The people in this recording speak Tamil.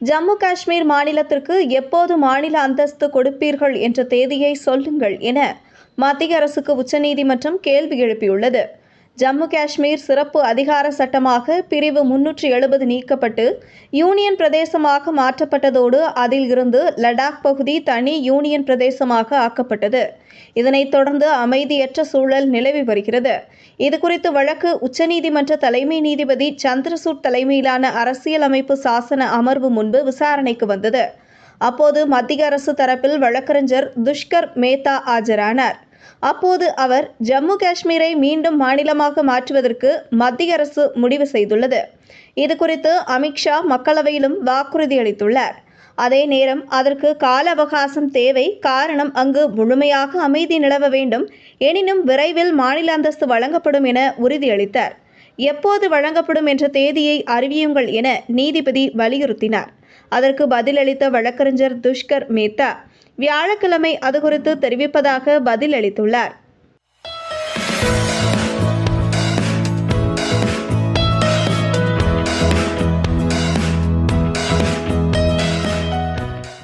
ஜம்மு காஷ்மீர் மாநிலத்திற்கு எப்போது மாநில அந்தஸ்து கொடுப்பீர்கள் என்ற தேதியை சொல்லுங்கள் என மத்திய அரசுக்கு உச்சநீதிமன்றம் கேள்வி எழுப்பியுள்ளது. ஜம்மு காஷ்மீர் சிறப்பு அதிகார சட்டமாக பிரிவு முன்னூற்றி எழுபது நீக்கப்பட்டு யூனியன் பிரதேசமாக மாற்றப்பட்டதோடு அதில் இருந்து லடாக் பகுதி தனி யூனியன் பிரதேசமாக ஆக்கப்பட்டது. இதனைத் தொடர்ந்து அமைதியற்ற சூழல் நிலவி வருகிறது. இதுகுறித்து வழக்கு உச்சநீதிமன்ற தலைமை நீதிபதி சந்திரசூட் தலைமையிலான அரசியலமைப்பு சாசன அமர்வு முன்பு விசாரணைக்கு வந்தது. அப்போது மத்திய அரசு தரப்பில் வழக்கறிஞர் துஷ்கர் மேத்தா ஆஜரானார். அப்போது அவர் ஜம்மு காஷ்மீரை மீண்டும் மாநிலமாக மாற்றுவதற்கு மத்திய அரசு முடிவு செய்துள்ளது. இது குறித்து அமித்ஷா மக்களவையிலும் வாக்குறுதி அளித்துள்ளார். அதே நேரம் அதற்கு கால அவகாசம் தேவை. காரணம் அங்கு முழுமையாக அமைதி நிலவ வேண்டும். எனினும் விரைவில் மாநில அந்தஸ்து வழங்கப்படும் என உறுதியளித்தார். எப்போது வழங்கப்படும் என்ற தேதியை அறிவியுங்கள் என நீதிபதி வலியுறுத்தினார். அதற்கு பதிலளித்த வழக்கறிஞர் துஷ்கர் மேத்தா வியாழக்கிழமை அது குறித்து தெரிவிப்பதாக பதிலளித்துள்ளார்.